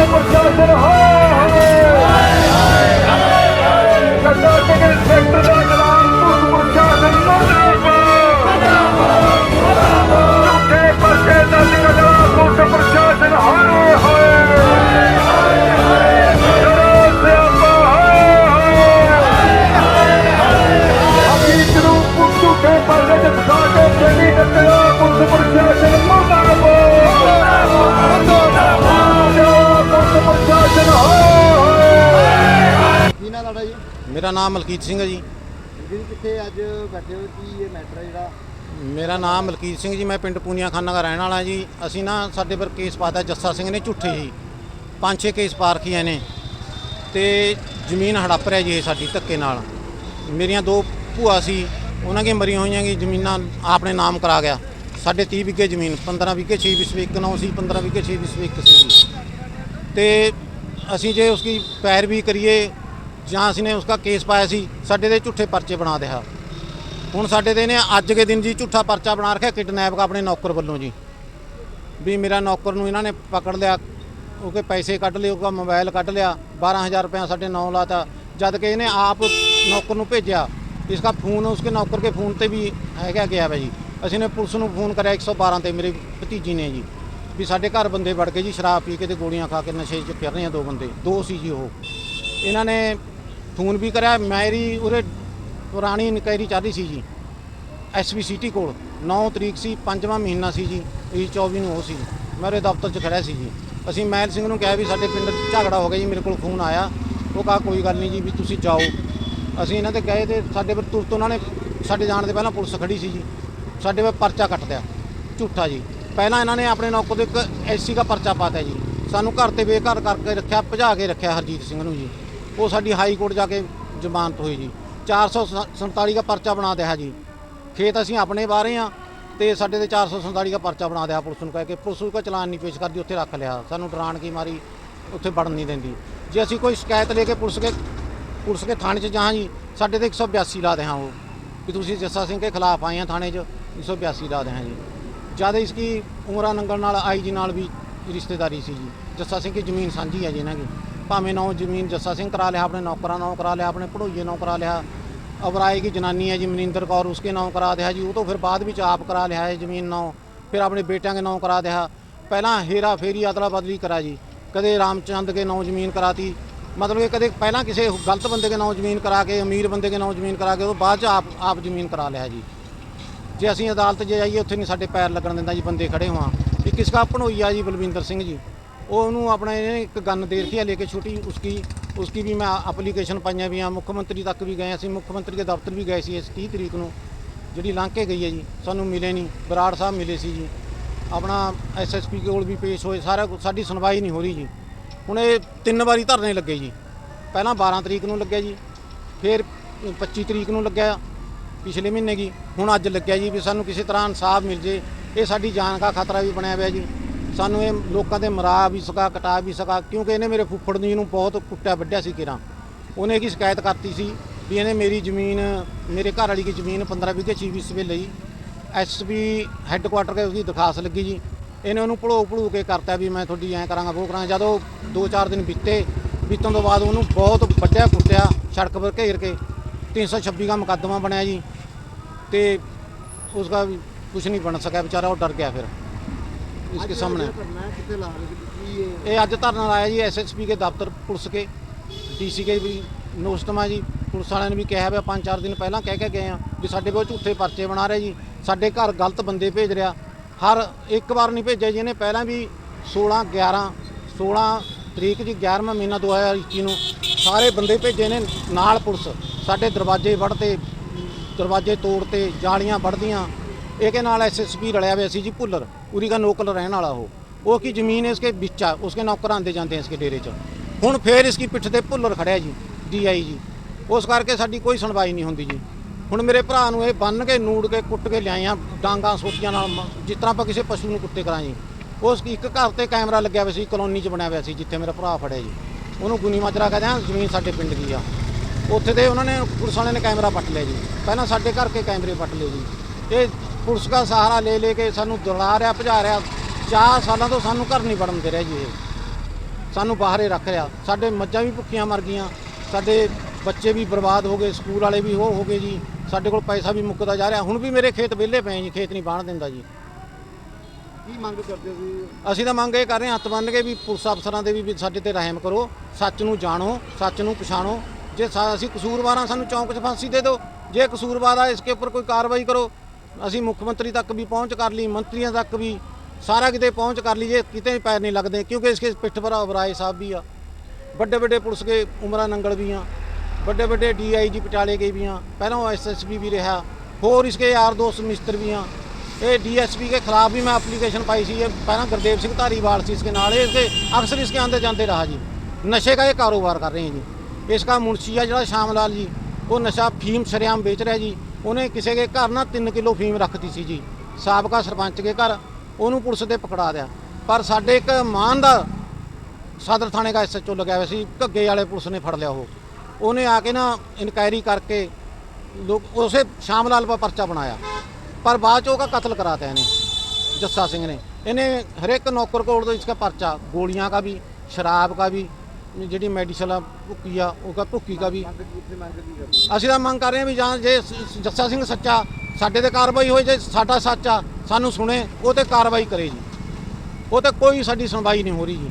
Hamilton, we're going to the heart. ਮੇਰਾ ਨਾਮ ਮਲਕੀਤ ਸਿੰਘ ਹੈ ਜੀ। ਜੀ ਕਿੱਥੇ ਅੱਜ ਬੈਠੇ ਹੋ? ਕੀ ਇਹ ਮੈਟਰ ਹੈ ਜਿਹੜਾ? ਮੇਰਾ ਨਾਮ ਮਲਕੀਤ ਸਿੰਘ ਜੀ ਮੈਂ ਪਿੰਡ ਪੂਨੀਆ ਖਾਨਾ ਦਾ ਰਹਿਣ ਵਾਲਾ ਜੀ। ਅਸੀਂ ਨਾ ਸਾਡੇ ਪਰ ਕੇਸ ਪਾਤਾ ਜੱਸਾ ਸਿੰਘ ਨੇ ਝੂਠੇ ਜੀ। ਪੰਜ ਛੇ ਕੇਸ ਪਾ ਰੱਖੀਆਂ ਨੇ ਤੇ ਜ਼ਮੀਨ ਹੜੱਪ ਰਿਹਾ ਜੀ ਇਹ ਸਾਡੀ ਧੱਕੇ ਨਾਲ। ਮੇਰੀਆਂ ਦੋ ਭੂਆ ਸੀ ਉਹਨਾਂ ਦੀਆਂ ਮਰੀਆਂ ਹੋਈਆਂ ਕੀ ਜ਼ਮੀਨਾਂ ਆਪਣੇ ਨਾਮ ਕਰਾ ਗਿਆ। ਸਾਡੇ 30 ਵਿਗੇ ਜ਼ਮੀਨ 15 ਵਿਗੇ 6 ਵਿਸਵੇ ਇੱਕ ਨੌ ਸੀ 15 ਵਿਗੇ 6 ਵਿਸਵੇ ਇੱਕ ਸੀ। ਤੇ ਅਸੀਂ ਜੇ ਉਸकी ਪੈਰਵੀ ਕਰੀਏ ਜਾਂ ਅਸੀਂ ਨੇ ਉਸਕਾ ਕੇਸ ਪਾਇਆ ਸੀ, ਸਾਡੇ ਦੇ ਝੂਠੇ ਪਰਚੇ ਬਣਾ ਦਿਆ। ਹੁਣ ਸਾਡੇ ਤੇ ਨੇ ਅੱਜ ਦੇ ਦਿਨ ਜੀ ਝੂਠਾ ਪਰਚਾ ਬਣਾ ਰੱਖਿਆ ਕਿਡਨੈਪ ਆਪਣੇ ਨੌਕਰ ਵੱਲੋਂ ਜੀ। ਵੀ ਮੇਰਾ ਨੌਕਰ ਨੂੰ ਇਹਨਾਂ ਨੇ ਪਕੜ ਲਿਆ ਉਹਕੇ ਪੈਸੇ ਕੱਢ ਲਏ ਉਹਦਾ ਮੋਬਾਈਲ ਕੱਢ ਲਿਆ 12000 ਰੁਪਇਆ ਸਾਡੇ ਨਾਂ ਲਾਤਾ। ਜਦ ਕਿ ਇਹਨੇ ਆਪ ਨੌਕਰ ਨੂੰ ਭੇਜਿਆ ਇਸका ਫੋਨ, ਉਸਕੇ ਨੌਕਰ ਕੇ ਫੋਨ ਤੇ ਵੀ ਹੈਗਾ ਗਿਆ ਵਾ ਜੀ। ਅਸੀਂ ਨੇ ਪੁਲਿਸ ਨੂੰ ਫੋਨ ਕਰਿਆ 112 ਤੇ, ਮੇਰੇ ਭਤੀਜੀ ਨੇ ਜੀ। ਵੀ ਸਾਡੇ ਘਰ ਬੰਦੇ ਵੜ ਕੇ ਜੀ ਸ਼ਰਾਬ ਪੀ ਕੇ ਤੇ ਗੋਲੀਆਂ ਖਾ ਕੇ ਨਸ਼ੇ 'ਚ ਫਿਰ ਰਹੇ ਆ ਦੋ ਬੰਦੇ, ਦੋ ਸੀ ਜੀ ਉਹ। ਇਹਨਾਂ ਨੇ ਫੋਨ ਵੀ ਕਰਿਆ ਮੈਰੀ ਉਰੇ ਪੁਰਾਣੀ ਇਨਕੁਆਇਰੀ ਚੱਲ ਰਹੀ ਸੀ ਜੀ। ਐਸਬੀ ਸਿਟੀ ਕੋਲ 9 ਤਰੀਕ ਸੀ, ਪੰਜਵਾਂ ਮਹੀਨਾ ਸੀ ਜੀ, ਇਹ 24 ਨੂੰ ਉਹ ਸੀ। ਮੈਂ ਉਹਦੇ ਦਫ਼ਤਰ 'ਚ ਖੜਿਆ ਸੀ ਜੀ। ਅਸੀਂ ਮਹਿਲ ਸਿੰਘ ਨੂੰ ਕਿਹਾ ਵੀ ਸਾਡੇ ਪਿੰਡ 'ਚ ਝਗੜਾ ਹੋ ਗਿਆ ਜੀ, ਮੇਰੇ ਕੋਲ ਫੋਨ ਆਇਆ। ਉਹ ਕਹਾ, ਕੋਈ ਗੱਲ ਨਹੀਂ ਜੀ, ਵੀ ਤੁਸੀਂ ਜਾਓ। ਅਸੀਂ ਇਹਨਾਂ ਤੇ ਗਏ ਤੇ ਸਾਡੇ ਪਰ ਤੁਰਤ ਉਹਨਾਂ ਨੇ ਸਾਡੇ ਜਾਣ ਦੇ ਪਹਿਲਾਂ ਪੁਲਿਸ ਖੜੀ ਸੀ ਜੀ। ਸਾਡੇ 'ਤੇ ਪਰਚਾ ਕੱਟ ਦਿਆ, ਝੂਠਾ ਜੀ। ਪਹਿਲਾਂ ਇਹਨਾਂ ਨੇ ਆਪਣੇ ਨੌਕਰ ਦੇ ਇੱਕ ਐਸਸੀ ਦਾ ਪਰਚਾ ਪਾਤਾ ਜੀ। ਸਾਨੂੰ ਘਰ ਤੇ ਬੇਘਰ ਕਰਕੇ ਰੱਖਿਆ, ਭਜਾ ਕੇ ਰੱਖਿਆ ਹਰਜੀਤ ਸਿੰਘ ਨੂੰ ਜੀ। ਉਹ ਸਾਡੀ ਹਾਈ ਕੋਰਟ ਜਾ ਕੇ ਜ਼ਮਾਨਤ ਹੋਈ ਜੀ। 447 ਦਾ ਪਰਚਾ ਬਣਾ ਦਿਆ ਜੀ। ਖੇਤ ਅਸੀਂ ਆਪਣੇ ਬਾਰੇ ਆ ਤੇ ਸਾਡੇ ਤੇ 447 ਦਾ ਪਰਚਾ ਬਣਾ ਦਿਆ ਪੁਲਿਸ ਨੂੰ ਕਹਿ ਕੇ। ਪੁਲਿਸ ਨੂੰ ਕੋ ਚਲਾਨ ਨਹੀਂ ਪੇਸ਼ ਕਰਦੀ, ਉੱਥੇ ਰੱਖ ਲਿਆ। ਸਾਨੂੰ ਡਰਾਣ ਕੀ ਮਾਰੀ, ਉੱਥੇ ਵੜਨ ਨਹੀਂ ਦਿੰਦੀ। ਜੇ ਅਸੀਂ ਕੋਈ ਸ਼ਿਕਾਇਤ ਲੈ ਕੇ ਪੁਲਿਸ ਕੇ ਪੁਲਿਸ ਕੇ ਥਾਣੇ 'ਚ ਜਾਂ ਜੀ, ਸਾਡੇ ਤੇ 182 ਲਾ ਦੇ ਉਹ। ਕਿ ਤੁਸੀਂ ਜੱਸਾ ਸਿੰਘ ਕੇ ਖਿਲਾਫ ਆਏ ਆ ਥਾਣੇ 'ਚ 182 ਲਾ ਦੇ ਹਾਂ ਜੀ ਜਦ ਇਸकी ਉਮਰਾ ਨੰਗਲ ਨਾਲ, ਆਈ ਜੀ ਨਾਲ ਵੀ ਰਿਸ਼ਤੇਦਾਰੀ ਸੀ ਜੀ। ਜੱਸਾ ਸਿੰਘ ਦੀ ਜ਼ਮੀਨ ਸਾਂਝੀ ਹੈ ਜੀ ਇਹਨਾਂ ਦੀ। ਭਾਵੇਂ ਨੌ ਜ਼ਮੀਨ ਜੱਸਾ ਸਿੰਘ ਕਰਾ ਲਿਆ, ਆਪਣੇ ਨੌਕਰਾਂ ਨੌ ਕਰਾ ਲਿਆ, ਆਪਣੇ ਪੜੋਈਏ ਨੌ ਕਰਾ ਲਿਆ ਅਬਰਾਏ ਕੀ ਜਨਾਨੀ ਹੈ ਜੀ, ਮਨਿੰਦਰ ਕੌਰ ਉਸਕੇ ਨਾਮ ਕਰਾ ਦਿਆ ਜੀ, ਉਹ ਤੋਂ ਫਿਰ ਬਾਅਦ ਵਿੱਚ ਆਪ ਕਰਾ ਲਿਆ ਹੈ ਜ਼ਮੀਨ ਨਾਮ ਫਿਰ ਆਪਣੇ ਬੇਟਿਆਂ ਦੇ ਨਾਮ ਕਰਾ ਦਿਆ। ਪਹਿਲਾਂ ਹੇਰਾ ਫੇਰੀ ਅਦਲਾ ਬਦਲੀ ਕਰਾ ਜੀ, ਕਦੇ ਰਾਮਚੰਦ ਕੇ ਨਾਮ ਜ਼ਮੀਨ ਕਰਾਤੀ, ਮਤਲਬ ਇਹ ਕਦੇ ਪਹਿਲਾਂ ਕਿਸੇ ਗਲਤ ਬੰਦੇ ਦੇ ਨਾਮ ਜ਼ਮੀਨ ਕਰਾ ਕੇ, ਅਮੀਰ ਬੰਦੇ ਦੇ ਨਾਮ ਜ਼ਮੀਨ ਕਰਾ ਕੇ, ਉਹ ਬਾਅਦ ਚ ਆਪ ਆਪ ਜ਼ਮੀਨ ਕਰਾ ਲਿਆ ਜੀ। ਜੇ ਅਸੀਂ ਅਦਾਲਤ 'ਚ ਜਾਈਏ, ਉੱਥੇ ਨਹੀਂ ਸਾਡੇ ਪੈਰ ਲੱਗਣ ਦਿੰਦਾ ਜੀ, ਬੰਦੇ ਖੜੇ ਹੋਆਂ ਵੀ ਕਿਸ ਦਾ ਭਣੋਈਆ ਜੀ ਬਲਵਿੰਦਰ ਸਿੰਘ ਜੀ? ਉਹ ਉਹਨੂੰ ਆਪਣੇ ਇਹਨੇ ਇੱਕ ਗਨ ਦੇ ਰੱਖੀ ਆ ਲੈ ਕੇ ਛੋਟੀ ਉਸकी ਉਸकी ਵੀ ਮੈਂ ਐਪਲੀਕੇਸ਼ਨ ਪਾਈਆਂ ਵੀ ਆ। ਮੁੱਖ ਮੰਤਰੀ ਤੱਕ ਵੀ ਗਏ ਅਸੀਂ, ਮੁੱਖ ਮੰਤਰੀ ਦੇ ਦਫ਼ਤਰ ਵੀ ਗਏ ਸੀ ਇਸ 30 ਤਰੀਕ ਨੂੰ। ਜਿਹੜੀ ਲੰਘ ਕੇ ਗਈ ਹੈ ਜੀ, ਸਾਨੂੰ ਮਿਲੇ ਨਹੀਂ। ਬਰਾੜ ਸਾਹਿਬ ਮਿਲੇ ਸੀ ਜੀ। ਆਪਣਾ ਐਸਐਸਪੀ ਕੋਲ ਵੀ ਪੇਸ਼ ਹੋਏ, ਸਾਰਾ ਕੁਛ- ਸਾਡੀ ਸੁਣਵਾਈ ਨਹੀਂ ਹੋ ਰਹੀ ਜੀ। ਹੁਣ ਇਹ ਤਿੰਨ ਵਾਰੀ ਧਰਨੇ ਲੱਗੇ ਜੀ। ਪਹਿਲਾਂ 12 ਤਰੀਕ ਨੂੰ ਲੱਗਿਆ ਜੀ, ਫਿਰ 25 ਤਰੀਕ ਨੂੰ ਲੱਗਿਆ ਪਿਛਲੇ ਮਹੀਨੇ ਕੀ ਹੁਣ ਅੱਜ ਲੱਗਿਆ ਜੀ ਵੀ ਸਾਨੂੰ ਕਿਸੇ ਤਰ੍ਹਾਂ ਇਨਸਾਫ ਮਿਲ ਜੇ। ਇਹ ਸਾਡੀ ਜਾਨ ਦਾ ਖਤਰਾ ਵੀ ਬਣਿਆ ਹੋਇਆ ਜੀ। ਸਾਨੂੰ ਇਹ ਲੋਕਾਂ 'ਤੇ ਮਰਾ ਵੀ ਸਕਾ, ਕਟਾ ਵੀ ਸਕਾ, ਕਿਉਂਕਿ ਇਹਨੇ ਮੇਰੇ ਫੁੱਫੜ ਜੀ ਨੂੰ ਬਹੁਤ ਕੁੱਟਿਆ, ਵੱਢਿਆ ਸੀ ਕਿਰਾਂ। ਉਹਨੇ ਕੀ ਸ਼ਿਕਾਇਤ ਕਰਤੀ ਸੀ ਵੀ ਇਹਨੇ ਮੇਰੀ ਜ਼ਮੀਨ, ਮੇਰੇ ਘਰ ਵਾਲੀ ਦੀ ਜ਼ਮੀਨ 15 ਵਿਗੇ 6 ਵਿਸਵੇ ਲਈ ਐਸਪੀ ਹੈੱਡਕੁਆਟਰ ਕੇ ਉਸਦੀ ਦਰਖਾਸਤ ਲੱਗੀ ਜੀ। ਇਹਨੇ ਉਹਨੂੰ ਭੜੋ ਭੜੂ ਕੇ ਕਰਤਾ ਵੀ ਮੈਂ ਤੁਹਾਡੀ ਐਂ ਕਰਾਂਗਾ ਉਹ ਕਰਾਂਗਾ। ਜਦੋਂ 2-4 ਦਿਨ ਬੀਤੇ, ਬੀਤਣ ਤੋਂ ਬਾਅਦ ਉਹਨੂੰ ਬਹੁਤ ਵੱਡਿਆ ਕੁੱਟਿਆ, ਸੜਕ ਪਰ ਘੇਰ ਕੇ 326 ਦਾ ਮੁਕੱਦਮਾ ਬਣਿਆ ਜੀ। ਤੇ ਉਸਦਾ ਵੀ ਕੁਝ ਨਹੀਂ ਬਣ ਸਕਿਆ, ਵਿਚਾਰਾ ਉਹ ਡਰ ਗਿਆ ਫਿਰ। ਸੀ? ਕੀ ਇਹ ਇਹ ਅੱਜ ਧਰਨਾ ਲਾਇਆ ਜੀ ਐਸਐਸਪੀ ਕੇ ਦਫ਼ਤਰ ਪੁਲਿਸ ਕੇ ਡੀਸੀ ਕੇ ਵੀ ਨੋਸਟਮਾ ਜੀ। ਪੁਲਿਸ ਵਾਲਿਆਂ ਨੇ ਵੀ ਕਿਹਾ ਵੀ ਪੰਜ ਚਾਰ ਦਿਨ ਪਹਿਲਾਂ ਕਹਿ ਕੇ ਗਏ ਆ ਵੀ ਸਾਡੇ ਕੋਲ ਝੂਠੇ ਪਰਚੇ ਬਣਾ ਰਹੇ ਜੀ। ਸਾਡੇ ਘਰ ਗਲਤ ਬੰਦੇ ਭੇਜ ਰਿਹਾ। ਹਰ ਇੱਕ ਵਾਰ ਨਹੀਂ ਭੇਜਿਆ ਜੀ ਇਹਨੇ। ਪਹਿਲਾਂ ਵੀ 16 11 16 ਤਰੀਕ ਜੀ 11ਵਾਂ ਮਹੀਨਾ 2021 ਨੂੰ ਸਾਰੇ ਬੰਦੇ ਭੇਜੇ ਨੇ ਨਾਲ ਪੁਲਿਸ। ਸਾਡੇ ਦਰਵਾਜ਼ੇ ਵੜਤੇ ਦਰਵਾਜ਼ੇ ਤੋੜਤੇ ਜਾਲੀਆਂ ਵੜਦੀਆਂ ਇਹਦੇ ਨਾਲ ਐਸਐਸਪੀ ਰਲਿਆ ਹੋਇਆ ਸੀ ਜੀ ਭੁੱਲਰ ਉਰੀ ਦਾ ਨੋਕਲ ਰਹਿਣ ਵਾਲਾ ਉਹ। ਉਹ ਕੀ ਜ਼ਮੀਨ ਇਸਕੇ ਵਿੱਚ ਆ ਉਸਕੇ ਨੌਕਰ ਆਂਦੇ ਜਾਂਦੇ ਇਸਕੇ ਡੇਰੇ 'ਚ। ਹੁਣ ਫੇਰ ਇਸकी ਪਿੱਠ ਤੇ ਭੁੱਲਰ ਖੜਿਆ ਜੀ ਡੀਆਈ ਜੀ। ਉਸ ਕਰਕੇ ਸਾਡੀ ਕੋਈ ਸੁਣਵਾਈ ਨਹੀਂ ਹੁੰਦੀ ਜੀ। ਹੁਣ ਮੇਰੇ ਭਰਾ ਨੂੰ ਇਹ ਬੰਨ ਕੇ, ਨੂੜ ਕੇ, ਕੁੱਟ ਕੇ ਲਿਆਏ ਲਿਆਈਆਂ, ਡਾਂਗਾ, ਸੋਟੀਆਂ ਨਾਲ ਮ- ਜਿਸ ਤਰ੍ਹਾਂ ਆਪਾਂ ਕਿਸੇ ਪਸ਼ੂ ਨੂੰ ਕੁੱਤੇ ਕਰਾਂ ਜੀ ਉਸ ਇੱਕ ਘਰ ਤੇ ਕੈਮਰਾ ਲੱਗਿਆ ਹੋਇਆ ਸੀ, ਕਲੋਨੀ 'ਚ ਬਣਿਆ ਹੋਇਆ ਸੀ, ਜਿੱਥੇ ਮੇਰਾ ਭਰਾ ਫੜਿਆ ਜੀ। ਉਹਨੂੰ ਗੁਨੀ ਮਾਜਰਾ ਕਹਿੰਦੇ ਆ, ਜ਼ਮੀਨ ਸਾਡੇ ਪਿੰਡ ਦੀ ਆ। ਉੱਥੇ ਦੇ ਉਹਨਾਂ ਨੇ, ਪੁਲਿਸ ਵਾਲਿਆਂ ਨੇ ਕੈਮਰਾ ਪੱਟ ਲਿਆ ਜੀ। ਪਹਿਲਾਂ ਸਾਡੇ ਘਰ ਕੇ ਕੈਮਰੇ ਪੱਟ ਲਏ ਜੀ। ਇਹ ਪੁਲਿਸ ਦਾ ਸਹਾਰਾ ਲੈ ਲੈ ਕੇ ਸਾਨੂੰ ਦੌੜਾ ਰਿਹਾ ਭਜਾ ਰਿਹਾ ਚਾਰ ਸਾਲਾਂ ਤੋਂ ਸਾਨੂੰ ਘਰ ਨਹੀਂ ਵੜਨ ਦੇ ਰਿਹਾ ਜੀ ਇਹ। ਸਾਨੂੰ ਬਾਹਰੇ ਰੱਖ ਰਿਹਾ ਸਾਡੇ ਮੱਝਾਂ ਵੀ ਭੁੱਖੀਆਂ ਮਰ ਗਈਆਂ। ਸਾਡੇ ਬੱਚੇ ਵੀ ਬਰਬਾਦ ਹੋ ਗਏ ਸਕੂਲ ਵਾਲੇ ਵੀ ਹੋ ਹੋ ਗਏ ਜੀ। ਸਾਡੇ ਕੋਲ ਪੈਸਾ ਵੀ ਮੁੱਕਦਾ ਜਾ ਰਿਹਾ। ਹੁਣ ਵੀ ਮੇਰੇ ਖੇਤ ਵਿਹਲੇ ਪਏ ਜੀ ਖੇਤ ਨਹੀਂ ਬਾਣ ਦਿੰਦਾ ਜੀ। ਕੀ ਮੰਗ ਕਰਦੇ ਸੀ ਅਸੀਂ ਤਾਂ ਮੰਗ ਇਹ ਕਰ ਰਹੇ ਹਾਂ ਹੱਥ ਬੰਨ੍ਹ ਕੇ ਵੀ ਪੁਲਿਸ ਅਫਸਰਾਂ ਦੇ ਵੀ ਸਾਡੇ ਤੇ ਰਹਿਮ ਕਰੋ। ਸੱਚ ਨੂੰ ਜਾਣੋ ਸੱਚ ਨੂੰ ਪਛਾਣੋ। ਜੇ ਅਸੀਂ ਕਸੂਰਵਾਰਾਂ ਸਾਨੂੰ ਚੌਂਕ 'ਚ ਫਾਂਸੀ ਦੇ ਦਿਓ। ਜੇ ਕਸੂਰਵਾਰ ਆ ਇਸਕੇ ਉੱਪਰ ਕੋਈ ਕਾਰਵਾਈ ਕਰੋ। ਅਸੀਂ ਮੁੱਖ ਮੰਤਰੀ ਤੱਕ ਵੀ ਪਹੁੰਚ ਕਰ ਲਈ, ਮੰਤਰੀਆਂ ਤੱਕ ਵੀ ਸਾਰਾ ਕਿਤੇ ਪਹੁੰਚ ਕਰ ਲਈ, ਜੇ ਕਿਤੇ ਵੀ ਪੈਰ ਨਹੀਂ ਲੱਗਦੇ, ਕਿਉਂਕਿ ਇਸਕੇ ਪਿੱਠ ਭਰਾ ਅਬਰਾਏ ਸਾਹਿਬ ਵੀ ਆ। ਵੱਡੇ ਵੱਡੇ ਪੁਲਿਸ ਦੇ ਉਮਰਾ ਨੰਗਲ ਵੀ ਆ, ਵੱਡੇ ਵੱਡੇ ਡੀਆਈਜੀ ਪਟਾਲੇ ਗਏ ਵੀ ਆ, ਪਹਿਲਾਂ ਐਸਐਸਪੀ ਵੀ ਰਿਹਾ, ਹੋਰ ਇਸ ਕੇ ਯਾਰ ਦੋਸਤ ਮਿਸਤਰ ਵੀ ਆ। ਇਹ ਡੀਐਸਪੀ ਕੇ ਖਿਲਾਫ ਵੀ ਮੈਂ ਐਪਲੀਕੇਸ਼ਨ ਪਾਈ ਸੀ, ਇਹ ਪਹਿਲਾਂ ਗੁਰਦੇਵ ਸਿੰਘ ਧਾਰੀਵਾਲ ਸੀ ਇਸਕੇ ਨਾਲ ਇਸਕੇ ਅਕਸਰ ਇਸਕੇ ਆਂਦੇ ਜਾਂਦੇ ਰਹਾ ਜੀ। ਨਸ਼ੇ ਦਾ ਇਹ ਕਾਰੋਬਾਰ ਕਰ ਰਹੇ ਹੈ ਜੀ। ਇਸਕਾ ਮੁਨਸ਼ੀਆ ਜਿਹੜਾ ਸ਼ਾਮ ਲਾਲ ਜੀ ਉਹ ਨਸ਼ਾ ਫੀਮ ਸ਼ਰਿਆਮ ਵੇਚ ਰਿਹਾ ਜੀ। ਉਹਨੇ ਕਿਸੇ ਦੇ ਘਰ ਨਾ 3 ਕਿਲੋ ਫੀਮ ਰੱਖਤੀ ਸੀ ਜੀ। ਸਾਬਕਾ ਸਰਪੰਚ ਦੇ ਘਰ। ਉਹਨੂੰ ਪੁਲਿਸ ਦੇ ਪਕੜਾ ਲਿਆ ਪਰ ਸਾਡੇ ਇੱਕ ਮਾਨ ਦਾ ਸਦਰ ਥਾਣੇ ਦਾ ਐਸਐਚਓ ਲੱਗਿਆ ਹੋਇਆ ਸੀ। ਘੱਗੇ ਵਾਲੇ ਪੁਲਿਸ ਨੇ ਫੜ ਲਿਆ ਉਹ। ਉਹਨੇ ਆ ਕੇ ਨਾ ਇਨਕੁਆਇਰੀ ਕਰਕੇ ਲੋਕ ਉਸੇ ਸ਼ਾਮ ਲਾਲ ਪਾ ਪਰਚਾ ਬਣਾਇਆ। ਪਰ ਬਾਅਦ ਚ ਉਹ ਉਹਦਾ ਕਤਲ ਕਰਾਤਾ ਇਹਨੇ। ਜੱਸਾ ਸਿੰਘ ਨੇ। ਇਹਨੇ ਹਰੇਕ ਨੌਕਰ ਕੋਲ ਤੋਂ ਇਸਕਾ ਪਰਚਾ। ਗੋਲੀਆਂ ਦਾ ਵੀ, ਸ਼ਰਾਬ ਦਾ ਵੀ ਜਿਹੜੀ ਮੈਡੀਸਲ ਆ ਭੁੱਕੀ ਆ, ਉਹ ਕਾ ਭੁੱਕੀ ਕਾ ਵੀ। ਅਸੀਂ ਤਾਂ ਮੰਗ ਕਰ ਰਹੇ ਹਾਂ ਵੀ ਜਾਂ ਜੇ ਸ- ਜੱਸਾ ਸਿੰਘ ਸੱਚਾ ਸਾਡੇ ਤੇ ਕਾਰਵਾਈ ਹੋਏ, ਜੇ ਸਾਡਾ ਸੱਚ ਆ, ਸਾਨੂੰ ਸੁਣੇ, ਉਹ ਤੇ ਕਾਰਵਾਈ ਕਰੇ ਜੀ। ਉਹ ਤੇ ਕੋਈ ਸਾਡੀ ਸੁਣਵਾਈ ਨਹੀਂ ਹੋ ਰਹੀ ਜੀ।